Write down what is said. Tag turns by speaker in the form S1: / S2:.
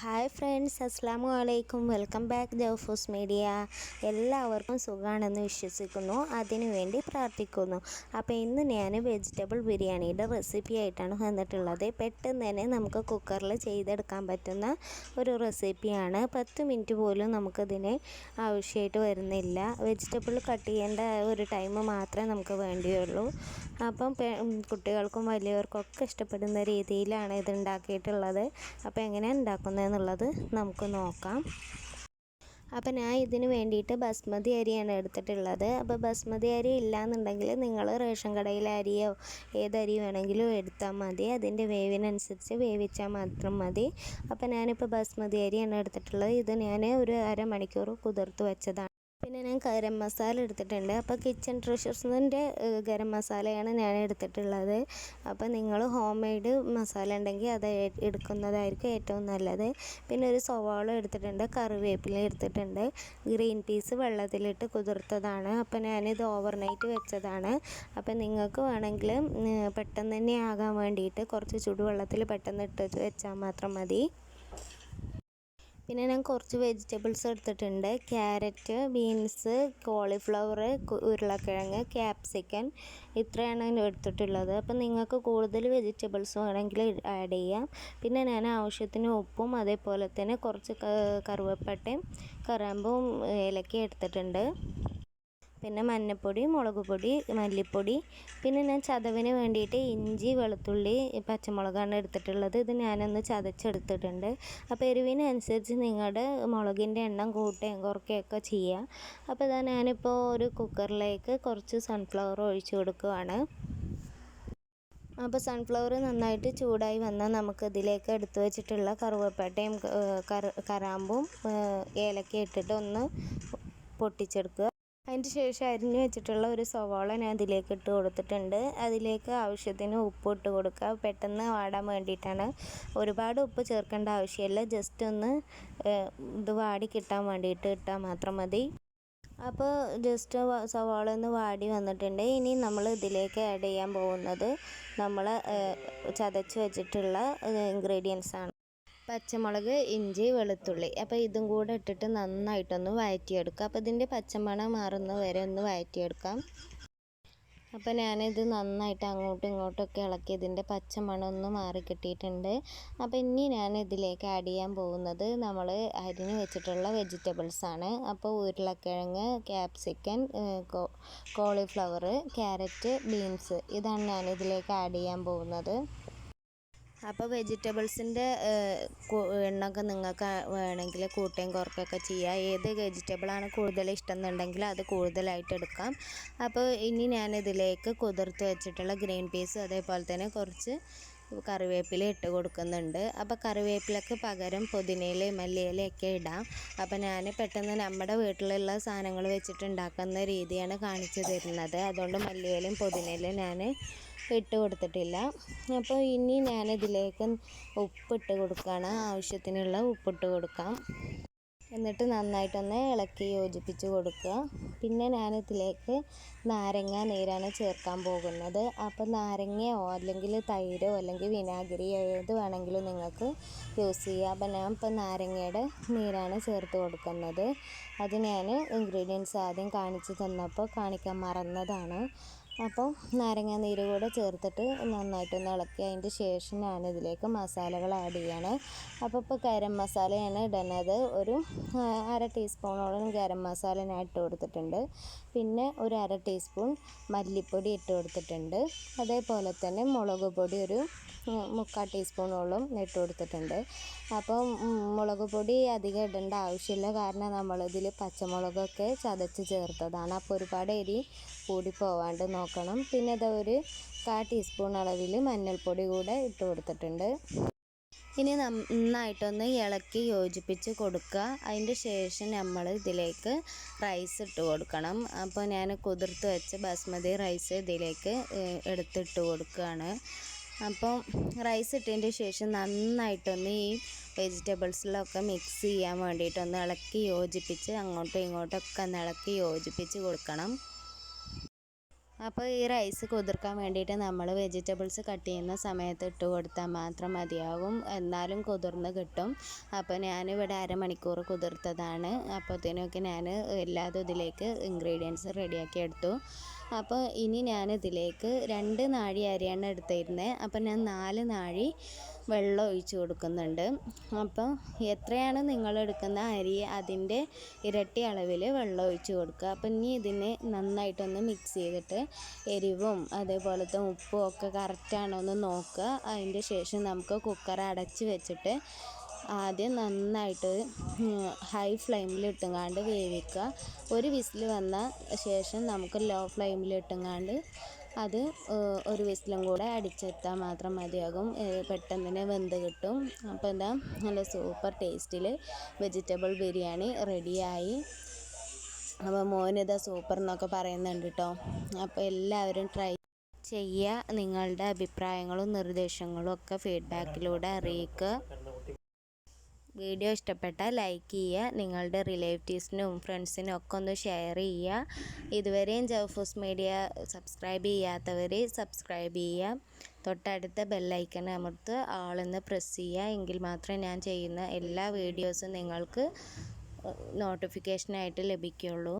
S1: Hi friends അസ്സാമു അലൈക്കും welcome back ജവഫൂസ് media. എല്ലാവർക്കും സുഖമാണെന്ന് വിശ്വസിക്കുന്നു. അതിനുവേണ്ടി പ്രാർത്ഥിക്കുന്നു. അപ്പോൾ ഇന്ന് ഞാൻ വെജിറ്റബിൾ ബിരിയാണിയുടെ റെസിപ്പി ആയിട്ടാണ് വന്നിട്ടുള്ളത്. പെട്ടെന്ന് തന്നെ നമുക്ക് കുക്കറിൽ ചെയ്തെടുക്കാൻ പറ്റുന്ന ഒരു റെസിപ്പിയാണ്. പത്ത് മിനിറ്റ് പോലും നമുക്കതിന് ആവശ്യമായിട്ട് വരുന്നില്ല. വെജിറ്റബിൾ കട്ട് ചെയ്യേണ്ട ഒരു ടൈം മാത്രമേ നമുക്ക് വേണ്ടിയുള്ളൂ. അപ്പം കുട്ടികൾക്കും വലിയവർക്കും ഒക്കെ ഇഷ്ടപ്പെടുന്ന രീതിയിലാണ് ഇത് ഉണ്ടാക്കിയിട്ടുള്ളത്. അപ്പോൾ എങ്ങനെയാണ് ഉണ്ടാക്കുന്നതെന്നുള്ളത് നമുക്ക് നോക്കാം. അപ്പോൾ ഞാൻ ഇതിന് വേണ്ടിയിട്ട് ബസ്മതി അരിയാണ് എടുത്തിട്ടുള്ളത്. അപ്പോൾ ബസ്മതി അരി ഇല്ലയെന്നുണ്ടെങ്കിൽ നിങ്ങൾ റേഷൻ കടയിലെ അരിയോ ഏതരി വേണമെങ്കിലും എടുത്താൽ മതി. അതിന്റെ വേവിനനുസരിച്ച് വേവിച്ചാൽ മാത്രം മതി. അപ്പോൾ ഞാനിപ്പോൾ ബസ്മതി അരിയാണ് എടുത്തിട്ടുള്ളത്. ഇത് ഞാൻ ഒരു അരമണിക്കൂർ കുതിർത്ത് വെച്ചതാണ്. പിന്നെ ഞാൻ ഗരം മസാല എടുത്തിട്ടുണ്ട്. അപ്പോൾ കിച്ചൺ ട്രഷേഴ്സിന്റെ ഗരം മസാലയാണ് ഞാൻ എടുത്തിട്ടുള്ളത്. അപ്പോൾ നിങ്ങൾ ഹോം മെയ്ഡ് മസാല ഉണ്ടെങ്കിൽ അത് എടുക്കുന്നതായിരിക്കും ഏറ്റവും നല്ലത്. പിന്നെ ഒരു സവാള എടുത്തിട്ടുണ്ട് കറിവേപ്പില എടുത്തിട്ടുണ്ട്. ഗ്രീൻ പീസ് വെള്ളത്തിലിട്ട് കുതിർത്തതാണ്. അപ്പോൾ ഞാനിത് ഓവർനൈറ്റ് വെച്ചതാണ്. അപ്പോൾ നിങ്ങൾക്ക് വേണമെങ്കിൽ പെട്ടെന്ന് തന്നെ ആകാൻ വേണ്ടിയിട്ട് കുറച്ച് ചുടുവെള്ളത്തിൽ പെട്ടെന്ന് ഇട്ട് വെച്ചാൽ മാത്രം മതി. പിന്നെ ഞാൻ കുറച്ച് വെജിറ്റബിൾസ് എടുത്തിട്ടുണ്ട്. ക്യാരറ്റ് ബീൻസ് കോളിഫ്ലവർ ഉരുളക്കിഴങ്ങ് ക്യാപ്സിക്കൻ ഇത്രയാണ് ഞാൻ എടുത്തിട്ടുള്ളത്. അപ്പം നിങ്ങൾക്ക് കൂടുതൽ വെജിറ്റബിൾസ് വേണമെങ്കിൽ ആഡ് ചെയ്യാം. പിന്നെ ഞാൻ ആവശ്യത്തിന് ഉപ്പും അതേപോലെ തന്നെ കുറച്ച് കറുവപ്പട്ടയും കറാമ്പും ഏലക്കയും എടുത്തിട്ടുണ്ട്. പിന്നെ മഞ്ഞൾപ്പൊടി മുളക് പൊടി മല്ലിപ്പൊടി പിന്നെ ഞാൻ ചതവിന് വേണ്ടിയിട്ട് ഇഞ്ചി വെളുത്തുള്ളി പച്ചമുളകാണ് എടുത്തിട്ടുള്ളത്. ഇത് ഞാനൊന്ന് ചതച്ചെടുത്തിട്ടുണ്ട്. അപ്പോൾ എരിവിനനുസരിച്ച് നിങ്ങളുടെ മുളകിന്റെ എണ്ണം കൂട്ടുകയും കുറയ്ക്കുകയൊക്കെ ചെയ്യുക അപ്പോൾ ഇതാ ഞാനിപ്പോൾ ഒരു കുക്കറിലേക്ക് കുറച്ച് സൺഫ്ലവർ ഒഴിച്ചു കൊടുക്കുവാണ്. അപ്പോൾ സൺഫ്ലവർ നന്നായിട്ട് ചൂടായി വന്നാൽ നമുക്ക് ഇതിലേക്ക് എടുത്തു വെച്ചിട്ടുള്ള കറുവപ്പട്ടയും കറാമ്പും ഏലക്ക ഇട്ടിട്ട് ഒന്ന് പൊട്ടിച്ചെടുക്കുക. അതിന് ശേഷം അരിഞ്ഞു വെച്ചിട്ടുള്ള ഒരു സവാള ഞാൻ അതിലേക്ക് ഇട്ട് കൊടുത്തിട്ടുണ്ട്. അതിലേക്ക് ആവശ്യത്തിന് ഉപ്പ് ഇട്ട് കൊടുക്കുക. പെട്ടെന്ന് വാടാൻ വേണ്ടിയിട്ടാണ്. ഒരുപാട് ഉപ്പ് ചേർക്കേണ്ട ആവശ്യമില്ല. ജസ്റ്റ് ഒന്ന് ഇത് വാടി കിട്ടാൻ വേണ്ടിയിട്ട് ഇട്ടാൽ മാത്രം മതി. അപ്പോൾ ജസ്റ്റ് സവാള ഒന്ന് വാടി വന്നിട്ടുണ്ട്. ഇനി നമ്മൾ ഇതിലേക്ക് ആഡ് ചെയ്യാൻ പോകുന്നത് നമ്മൾ ചതച്ച് വെച്ചിട്ടുള്ള ഇൻഗ്രീഡിയൻസ് ആണ്. പച്ചമുളക് ഇഞ്ചി വെളുത്തുള്ളി. അപ്പോൾ ഇതും കൂടെ ഇട്ടിട്ട് നന്നായിട്ടൊന്ന് വഴറ്റിയെടുക്കുക അപ്പോൾ ഇതിന്റെ പച്ചമണം മാറുന്ന വരെ ഒന്ന് വഴറ്റിയെടുക്കാം അപ്പോൾ ഞാനിത് നന്നായിട്ട് അങ്ങോട്ടും ഇങ്ങോട്ടൊക്കെ ഇളക്കി ഇതിന്റെ പച്ചമണം ഒന്ന് മാറി കിട്ടിയിട്ടുണ്ട്. അപ്പോൾ ഇനി ഞാൻ ഇതിലേക്ക് ആഡ് ചെയ്യാൻ പോകുന്നത് നമ്മൾ അരിഞ്ഞ് വെച്ചിട്ടുള്ള വെജിറ്റബിൾസ് ആണ്. അപ്പോൾ ഉരുളക്കിഴങ്ങ് ക്യാപ്സിക്കൻ കോളിഫ്ലവർ ക്യാരറ്റ് ബീൻസ് ഇതാണ് ഞാൻ ഇതിലേക്ക് ആഡ് ചെയ്യാൻ പോകുന്നത്. അപ്പോൾ വെജിറ്റബിൾസിന്റെ എണ്ണമൊക്കെ നിങ്ങൾക്ക് വേണമെങ്കിൽ കൂട്ടുകയും കുറക്കുകയൊക്കെ ചെയ്യാം. ഏത് വെജിറ്റബിളാണ് കൂടുതൽ ഇഷ്ടം എന്നുണ്ടെങ്കിൽ അത് കൂടുതലായിട്ട് എടുക്കാം. അപ്പോൾ ഇനി ഞാൻ ഇതിലേക്ക് കുതിർത്ത് വെച്ചിട്ടുള്ള ഗ്രീൻ പീസ് അതേപോലെ തന്നെ കുറച്ച് കറിവേപ്പില ഇട്ട് കൊടുക്കുന്നുണ്ട്. അപ്പോൾ കറിവേപ്പിലക്ക് പകരം പുതിനയില മല്ലിയിലയൊക്കെ ഇടാം. അപ്പോൾ ഞാൻ പെട്ടെന്ന് നമ്മുടെ വീട്ടിലുള്ള സാധനങ്ങൾ വെച്ചിട്ട് ഉണ്ടാക്കുന്ന രീതിയാണ് കാണിച്ചു തരുന്നത്. അതുകൊണ്ട് മല്ലിയിലയും പുതിനയിലയും ഞാൻ ഇട്ട് കൊടുത്തിട്ടില്ല. അപ്പോൾ ഇനി ഞാനിതിലേക്ക് ഉപ്പിട്ട് കൊടുക്കുകയാണ് ആവശ്യത്തിനുള്ള ഉപ്പിട്ട് കൊടുക്കാം. എന്നിട്ട് നന്നായിട്ടൊന്ന് ഇളക്കി യോജിപ്പിച്ച് കൊടുക്കുക. പിന്നെ ഞാനിതിലേക്ക് നാരങ്ങ നീരാണ് ചേർക്കാൻ പോകുന്നത്. അപ്പോൾ നാരങ്ങയോ അല്ലെങ്കിൽ തൈരോ അല്ലെങ്കിൽ വിനാഗിരിയോ ഏത് വേണമെങ്കിലും നിങ്ങൾക്ക് യൂസ് ചെയ്യാം. അപ്പോൾ ഞാൻ ഇപ്പോൾ നാരങ്ങയുടെ നീരാണ് ചേർത്ത് കൊടുക്കുന്നത്. അത് ഞാൻ ഇൻഗ്രീഡിയൻസ് ആദ്യം കാണിച്ച് തന്നപ്പോൾ കാണിക്കാൻ മറന്നതാണ്. അപ്പോൾ നാരങ്ങ നീര് കൂടെ ചേർത്തിട്ട് നന്നായിട്ടൊന്ന് ഇളക്കി അതിന്റെ ശേഷം ഞാനിതിലേക്ക് മസാലകൾ ആഡ് ചെയ്യണം. അപ്പോൾ ഇപ്പോൾ ഗരം മസാലയാണ് ഇടുന്നത് ഒരു അര ടീസ്പൂണോളം ഗരം മസാല ഞാൻ ഇട്ട് കൊടുത്തിട്ടുണ്ട്. പിന്നെ ഒരു അര ടീസ്പൂൺ മല്ലിപ്പൊടി ഇട്ട് കൊടുത്തിട്ടുണ്ട്. അതേപോലെ തന്നെ മുളക് പൊടി ഒരു മുക്കാൽ ടീസ്പൂണോളം ഇട്ട് കൊടുത്തിട്ടുണ്ട്. അപ്പോൾ മുളക് പൊടി അധികം ഇടേണ്ട ആവശ്യമില്ല. കാരണം നമ്മളിതിൽ പച്ചമുളകൊക്കെ ചതച്ച് ചേർത്തതാണ്. അപ്പോൾ ഒരുപാട് എരി കൂടി പോവാണ്ട് നോക്കണം. പിന്നെ അത് ഒരു കാ ടീസ്പൂൺ അളവിൽ മഞ്ഞൾപ്പൊടി കൂടെ ഇട്ട് കൊടുത്തിട്ടുണ്ട്. ഇനി നന്നായിട്ടൊന്ന് ഇളക്കി യോജിപ്പിച്ച് കൊടുക്കുക. അതിന്റെ ശേഷം നമ്മൾ ഇതിലേക്ക് റൈസ് ഇട്ട് കൊടുക്കണം. അപ്പോൾ ഞാൻ കുതിർത്ത് വെച്ച് ബസ്മതി റൈസ് ഇതിലേക്ക് എടുത്തിട്ട് കൊടുക്കുകയാണ്. അപ്പോൾ റൈസ് ഇട്ടതിന്റെ ശേഷം നന്നായിട്ടൊന്ന് ഈ വെജിറ്റബിൾസിലൊക്കെ മിക്സ് ചെയ്യാൻ വേണ്ടിയിട്ടൊന്ന് ഇളക്കി യോജിപ്പിച്ച് അങ്ങോട്ടും ഇങ്ങോട്ടൊക്കെ ഒന്ന് ഇളക്കി യോജിപ്പിച്ച് കൊടുക്കണം. അപ്പോൾ ഈ റൈസ് കുതിർക്കാൻ വേണ്ടിയിട്ട് നമ്മൾ വെജിറ്റബിൾസ് കട്ട് ചെയ്യുന്ന സമയത്ത് ഇട്ട് കൊടുത്താൽ മാത്രം മതിയാകും എന്നാലും കുതിർന്ന് കിട്ടും. അപ്പോൾ ഞാനിവിടെ അരമണിക്കൂർ കുതിർത്തതാണ്. അപ്പോഴത്തേനൊക്കെ ഞാൻ എല്ലാതും ഇതിലേക്ക് ഇൻഗ്രീഡിയൻസ് റെഡിയാക്കി എടുത്തു. അപ്പോൾ ഇനി ഞാൻ ഇതിലേക്ക് രണ്ട് നാഴി അരിയാണ് എടുത്തിരുന്നത്. അപ്പോൾ ഞാൻ നാല് നാഴി വെള്ളം ഒഴിച്ച് കൊടുക്കുന്നുണ്ട്. അപ്പോൾ എത്രയാണ് നിങ്ങൾ എടുക്കുന്ന അരി അതിന്റെ ഇരട്ടി അളവിൽ വെള്ളം ഒഴിച്ച് കൊടുക്കുക. അപ്പം ഇനി ഇതിനെ നന്നായിട്ടൊന്ന് മിക്സ് ചെയ്തിട്ട് എരിവും അതേപോലത്തെ ഉപ്പും ഒക്കെ കറക്റ്റാണോ എന്ന് നോക്കുക. അതിന്റെ ശേഷം നമുക്ക് കുക്കർ അടച്ച് വെച്ചിട്ട് ആദ്യം നന്നായിട്ട് ഹൈ ഫ്ലെയിമിൽ ഇട്ടുങ്ങാണ്ട് വേവിക്കുക. ഒരു വിസിൽ വന്ന ശേഷം നമുക്ക് ലോ ഫ്ലെയിമിൽ ഇട്ടുങ്ങാണ്ട് അത് ഒരു വിസിലും കൂടെ അടിച്ചെടുത്താൽ മാത്രം മതിയാകും. പെട്ടെന്ന് തന്നെ വെന്ത് കിട്ടും. അപ്പോൾ എന്താ നല്ല സൂപ്പർ ടേസ്റ്റിൽ വെജിറ്റബിൾ ബിരിയാണി റെഡിയായി. അപ്പോൾ മോനിതാ സൂപ്പർ എന്നൊക്കെ പറയുന്നുണ്ട് കേട്ടോ അപ്പോൾ എല്ലാവരും ട്രൈ ചെയ്യുക നിങ്ങളുടെ അഭിപ്രായങ്ങളും നിർദ്ദേശങ്ങളും ഒക്കെ ഫീഡ്ബാക്കിലൂടെ അറിയിക്കുക വീഡിയോ ഇഷ്ടപ്പെട്ടാൽ ലൈക്ക് ചെയ്യുക നിങ്ങളുടെ റിലേറ്റീവ്സിനും ഫ്രണ്ട്സിനും ഒക്കെ ഒന്ന് ഷെയർ ചെയ്യുക. ഇതുവരെയും ജവഫൂസ് മീഡിയ സബ്സ്ക്രൈബ് ചെയ്യാത്തവർ സബ്സ്ക്രൈബ് ചെയ്യുക. തൊട്ടടുത്ത ബെല്ലൈക്കൺ അമർത്ത് ആളെന്ന് പ്രസ് ചെയ്യുക. എങ്കിൽ മാത്രമേ ഞാൻ ചെയ്യുന്ന എല്ലാ വീഡിയോസും നിങ്ങൾക്ക് നോട്ടിഫിക്കേഷനായിട്ട് ലഭിക്കുകയുള്ളൂ